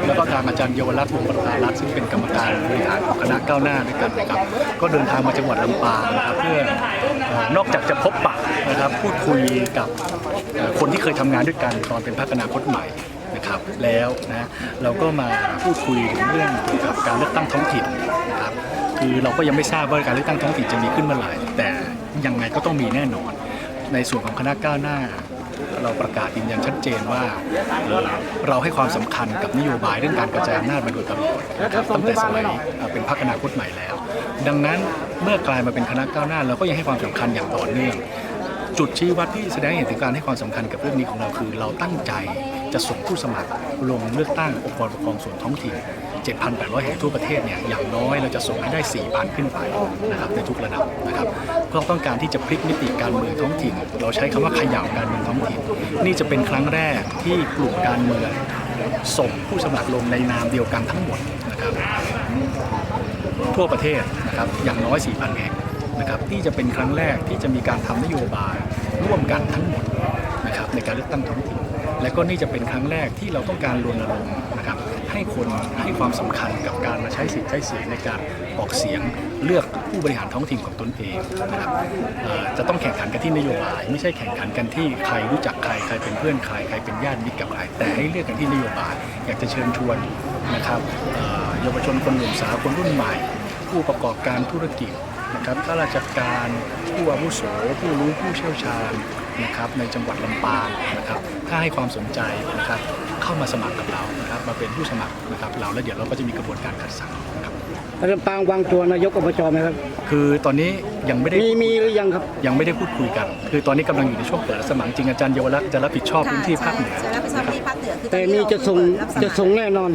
นะครับแล้วก็ทางอาจารย์เยาวรัตน์วงศ์ประภารัตน์ซึ่งเป็นกรรมการบริหารของคณะก้าวหน้าด้วยกันนะครับก็เดินทางมาจังหวัดลำปางนะครับเพื่อนอกจากจะพบปะนะครับพูดคุยกับคนที่เคยทำงานด้วยกันตอนเป็นพรรคอนาคตใหม่นะครับแล้วนะเราก็มาพูดคุยถึงเรื่องเกี่ยวกับการเลือกตั้งท้องถิ่นนะครับคือเราก็ยังไม่ทราบว่าการเลือกตั้งท้องถิ่นจะมีขึ้นเมื่อไหร่แต่ยังไงก็ต้องมีแน่นอน ในส่วนของคณะก้าวหน้า เราประกาศยืนยันชัดเจนว่า เราให้ความสำคัญกับนโยบายเรื่องการกระจายอำนาจมาโดยตลอดนะครับตั้งแต่สมัยเป็นพรรคอนาคตใหม่แล้ว ดังนั้นเมื่อกลายมาเป็นคณะก้าวหน้า เราก็ยังให้ความสำคัญอย่างต่อเนื่อง จุดชี้วัดที่แสดงเห็นถึงการให้ความสำคัญกับเรื่องนี้ของเราคือ เราตั้งใจ จะส่งผู้สมัครลงเลือกตั้งองค์กรปกครองส่วนท้องถิ่น 7,800 แห่งทั่วประเทศเนี่ยอย่างน้อยเราจะส่งให้ได้ 4,000 ขึ้นไปนะครับในทุกระดับนะครับเพราะต้องการที่จะพลิกมิติการเมืองท้องถิ่น เราใช้คำว่าขย่าการเมืองท้องถิ่น นี่จะเป็นครั้งแรกที่กลุ่มการเมืองส่งผู้สมัครลงในนามเดียวกันทั้งหมดนะครับทั่วประเทศนะครับอย่างน้อย 4,000 แห่งนะครับที่จะเป็นครั้งแรกที่จะมีการทำนโยบายร่วมกันทั้งหมดนะครับในการเลือกตั้งท้องถิ่น และก็นี่จะเป็นครั้งแรกที่เราต้องการรณรงค์นะครับให้คนให้ความสำคัญกับการมาใช้สิทธิ์ใช้เสียงในการออกเสียงเลือกผู้บริหารท้องถิ่นของตนเองนะครับจะต้องแข่งขันกันที่นโยบาย ไม่ใช่แข่งขันกันที่ใครรู้จักใครใครเป็นเพื่อนใครใครเป็นญาติมิตรกับใครแต่ให้เลือกกันที่นโยบาย อยากจะเชิญชวนนะครับเอ่อเยาวชนคนหนุ่มสาวคนรุ่นใหม่ ผู้ประกอบการธุรกิจนะครับข้าราชการผู้อาวุโสผู้รู้ผู้เชี่ยวชาญ นะครับในจังหวัดลำปางนะครับ ถ้าให้ความสนใจนะครับเข้ามาสมัครกับเรานะครับมาเป็นผู้สมัครนะครับเราแล้วเดี๋ยวเราก็จะมีกระบวนการคัดสรรครับลำปางวางตัวนายกอบจไหมครับ คือตอนนี้ยังไม่ได้มีมีหรือยังครับ ยังไม่ได้พูดคุยกัน คือตอนนี้กำลังอยู่ในช่วงเปิดรับสมัครจริงอาจารย์เยาวรักษ์จะรับผิดชอบพื้นที่ภาคเหนือจะรับผิดชอบพื้นที่ภาคเหนือคือแต่มีจะส่งจะส่งแน่นอน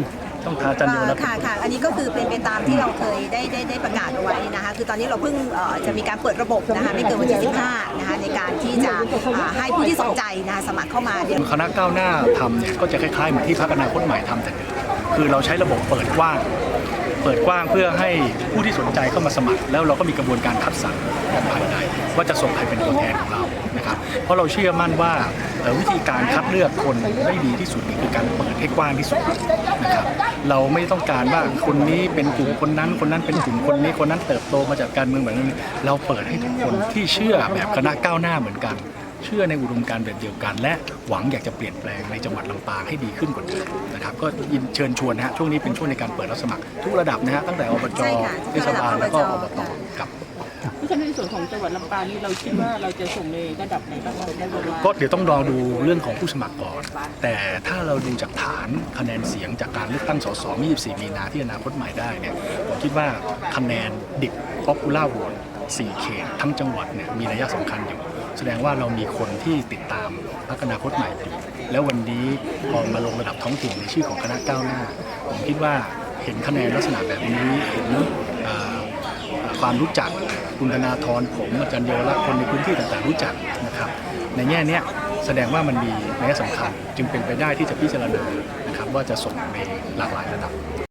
ต้องพาอาจารย์เยาวรักษ์ค่ะค่ะอันนี้ก็คือเป็นไปตามที่เราเคยได้ได้ได้ประกาศเอาไว้นะคะ คือตอนนี้เราเพิ่งเอ่อจะมีการเปิดระบบนะคะไม่เกินวันที่ 15 นะคะในการที่จะอ่าให้ผู้ที่สนใจนะคะสมัครเข้ามาเดี๋ยว คณะก้าวหน้าทำเนี่ยก็จะคล้ายๆเหมือนที่พรรคอนาคตใหม่ทำแต่เดิมคือเราใช้ระบบเปิดกว้าง เปิดกว้างเพื่อให้ผู้ที่สนใจเข้ามาสมัคร แล้วเราก็มีกระบวนการคัดสรรกันภายในว่าจะส่งใครเป็นตัวแทนของเรานะครับเพราะเราเชื่อมั่นว่าเอ่อวิธีการคัดเลือกคนได้ดีที่สุดนี่คือการเปิดให้กว้างที่สุดนะครับ เราไม่ต้องการว่าคนนี้เป็นกลุ่มคนนั้น คนนั้นเป็นกลุ่มคนนี้คนนั้นเติบโตมาจากการเมืองแบบนั้นเราเปิดให้ทุกคนที่เชื่อแบบคณะก้าวหน้าเหมือนกัน เชื่อในอุดมการณ์แบบเดียวกัน และหวังอยากจะเปลี่ยนแปลงในจังหวัดลำปางให้ดีขึ้นกว่าเดิมนะครับก็ยินเชิญชวนนะฮะช่วงนี้เป็นช่วงในการเปิดรับสมัครทุกระดับนะฮะตั้งแต่อบจใช่ค่ะเทศบาลแล้วก็ทุอกบ ระตดับกับที่ในส่วนของจังหวัดลำปางนี่เราคิดว่าเราจะส่งในระดับไหนบ้างครับได้ประมาณก็เดี๋ยวต้องรอดูเรื่องของผู้สมัครก่อน แต่ถ้าเราดูจากฐานคะแนนเสียงจากการเลือกตั้งสส24 มีนาที่อนาคตใหม่ได้เนี่ยผมคิดว่าคะแนนดิบป๊อปปูล่าโหวต4เขตทั้งจังหวัดเนี่ยมีนัยสำคัญอยู่ แสดงว่าเรามีคนที่ติดตามพรรคอนาคตใหม่อยู่แล้ววันนี้พอมาลงระดับท้องถิ่นในชื่อของคณะก้าวหน้า ผมคิดว่าเห็นคะแนนลักษณะแบบนี้เห็นเอ่อ ความรู้จักคุณธนาธรผมอาจารย์เยาวรักษ์คนในพื้นที่ต่างๆรู้จักนะครับ ในแง่นี้แสดงว่ามันมีในแง่สำคัญ จึงเป็นไปได้ที่จะพิจารณานะครับว่าจะส่งในหลากหลายระดับ